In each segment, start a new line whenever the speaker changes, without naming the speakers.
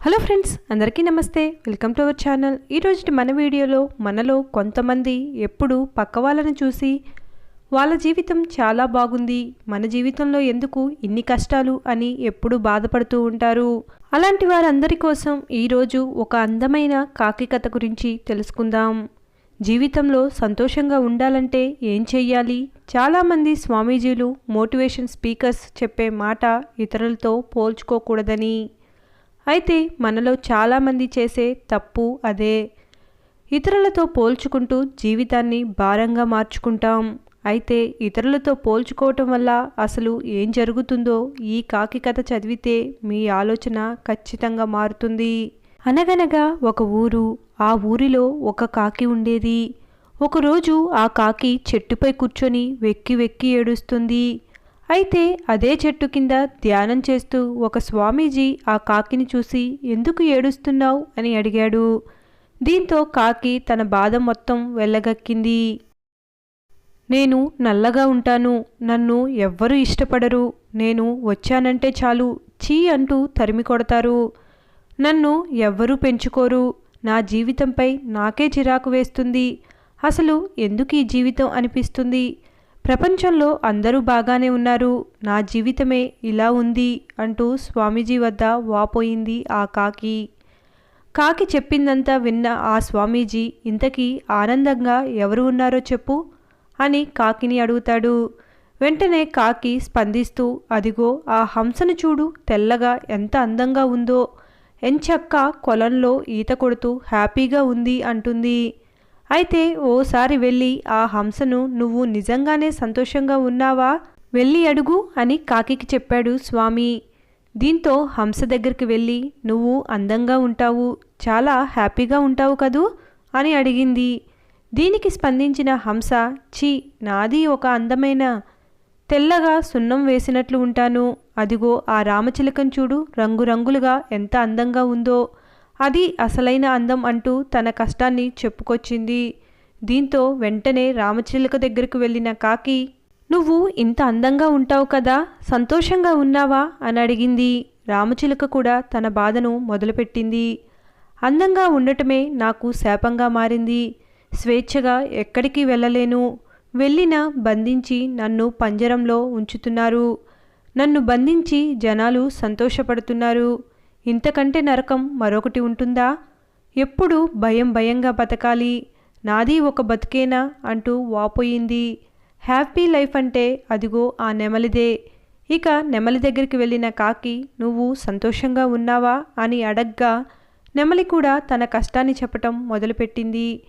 Hello friends అందరికీ నమస్తే. Welcome to our channel. ఈరోజు మన వీడియోలో మనలో కొంతమంది ఎప్పుడు పక్క వాళ్ళని చూసి వాళ్ళ జీవితం చాలా బాగుంది మన జీవితంలో ఎందుకు ఇన్ని కష్టాలు అని ఎప్పుడు బాధపడుతూ ఉంటారు. అలాంటి వారందరి కోసం ఈరోజు ఒక అందమైన కాకి కథ గురించి తెలుసుకుందాం. జీవితంలో సంతోషంగా ఉండాలంటే ఏం చెయ్యాలి? చాలామంది స్వామీజీలు మోటివేషన్ స్పీకర్స్ చెప్పే మాట ఇతరులతో పోల్చుకోకూడదని. అయితే మనలో చాలామంది చేసే తప్పు అదే. ఇతరులతో పోల్చుకుంటూ జీవితాన్ని భారంగా మార్చుకుంటాం. అయితే ఇతరులతో పోల్చుకోవటం వల్ల అసలు ఏం జరుగుతుందో ఈ కాకి కథ చదివితే మీ ఆలోచన ఖచ్చితంగా మారుతుంది. అనగనగా ఒక ఊరు ఆ ఊరిలో ఒక కాకి ఉండేది. ఒకరోజు ఆ కాకి చెట్టుపై కూర్చొని వెక్కి వెక్కి ఏడుస్తుంది. అయితే అదే చెట్టు కింద ధ్యానం చేస్తూ ఒక స్వామీజీ ఆ కాకిని చూసి ఎందుకు ఏడుస్తున్నావు? అని అడిగాడు. దీంతో కాకి తన బాధ మొత్తం వెళ్ళగక్కింది నేను నల్లగా ఉంటాను. నన్ను ఎవ్వరూ ఇష్టపడరు. నేను వచ్చానంటే చాలు. చీ అంటూ తరిమి కొడతారు. నన్ను ఎవ్వరూ పెంచుకోరు. నా జీవితంపై నాకే చిరాకు వేస్తుంది. అసలు ఎందుకు ఈ జీవితం అనిపిస్తుంది? ప్రపంచంలో అందరూ బాగానే ఉన్నారు. నా జీవితమే ఇలా ఉంది అంటూ స్వామీజీ వద్ద వాపోయింది ఆ కాకి. కాకి చెప్పిందంతా విన్న ఆ స్వామీజీ ఇంతకీ ఆనందంగా ఎవరు ఉన్నారో చెప్పు అని కాకిని అడుగుతాడు. వెంటనే కాకి స్పందిస్తూ అదిగో ఆ హంసను చూడు తెల్లగా ఎంత అందంగా ఉందో. ఎంచక్క కొలంలో ఈత కొడుతూ హ్యాపీగా ఉంది అంటుంది. అయితే ఓసారి వెళ్ళి ఆ హంసను నువ్వు నిజంగానే సంతోషంగా ఉన్నావా? వెళ్ళి అడుగు అని కాకికి చెప్పాడు స్వామి. దీంతో హంస దగ్గరికి వెళ్ళి నువ్వు అందంగా ఉంటావు చాలా హ్యాపీగా ఉంటావు కదూ? అని అడిగింది. దీనికి స్పందించిన హంస ఛీ నాది ఒక అందమైన? తెల్లగా సున్నం వేసినట్లు ఉంటాను. అదిగో ఆ రామచిలకం చూడు రంగురంగులుగా ఎంత అందంగా ఉందో. అది అసలైన అందం అంటూ తన కష్టాన్ని చెప్పుకొచ్చింది. దీంతో వెంటనే రామచిలుక దగ్గరకు వెళ్ళిన కాకి నువ్వు ఇంత అందంగా ఉంటావు కదా సంతోషంగా ఉన్నావా? అని అడిగింది. రామచిలుక కూడా తన బాధను మొదలుపెట్టింది. అందంగా ఉండటమే నాకు శాపంగా మారింది. స్వేచ్ఛగా ఎక్కడికి వెళ్ళలేను. వెళ్ళిన బంధించి నన్ను పంజరంలో ఉంచుతున్నారు. నన్ను బంధించి జనాలు సంతోషపడుతున్నారు. ఇంతకంటే నరకం మరొకటి ఉంటుందా? ఎప్పుడు భయం భయంగా బతకాలి? నాది ఒక బతికేనా? అంటూ వాపోయింది. హ్యాపీ లైఫ్ అంటే అదిగో ఆ నెమలిదే. ఇక నెమలి దగ్గరికి వెళ్ళిన కాకి నువ్వు సంతోషంగా ఉన్నావా? అని అడగ్గా నెమలి కూడా తన కష్టాన్ని చెప్పటం మొదలుపెట్టింది.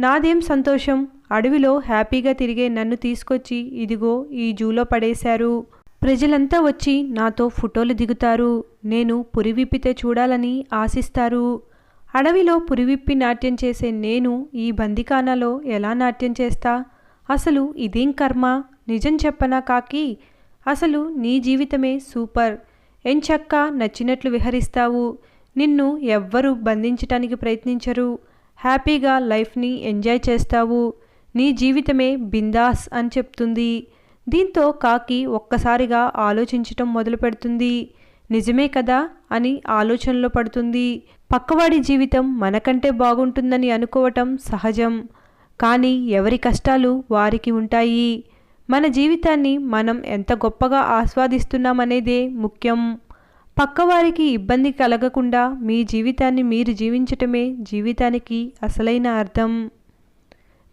నాదేం సంతోషం? అడవిలో హ్యాపీగా తిరిగే నన్ను తీసుకొచ్చి ఇదిగో ఈ జూలో పడేశారు. ప్రజలంతా వచ్చి నాతో ఫోటోలు దిగుతారు. నేను పురివిప్పితే చూడాలని ఆశిస్తారు. అడవిలో పురివిప్పి నాట్యం చేసే నేను ఈ బందికానాలో ఎలా నాట్యం చేస్తా? అసలు ఇదేం కర్మ? నిజం చెప్పనా కాకి? అసలు నీ జీవితమే సూపర్. ఎంచక్క నచ్చినట్లు విహరిస్తావు. నిన్ను ఎవ్వరూ బంధించటానికి ప్రయత్నించరు. హ్యాపీగా లైఫ్ని ఎంజాయ్ చేస్తావు. నీ జీవితమే బిందాస్ అని చెప్తుంది. దీంతో కాకి ఒక్కసారిగా ఆలోచించటం మొదలు పెడుతుంది నిజమే కదా? అని ఆలోచనలో పడుతుంది. పక్కవాడి జీవితం మనకంటే బాగుంటుందని అనుకోవటం సహజం. కానీ ఎవరి కష్టాలు వారికి ఉంటాయి. మన జీవితాన్ని మనం ఎంత గొప్పగా ఆస్వాదిస్తున్నామనేదే ముఖ్యం. పక్కవారికి ఇబ్బంది కలగకుండా మీ జీవితాన్ని మీరు జీవించటమే జీవితానికి అసలైన అర్థం.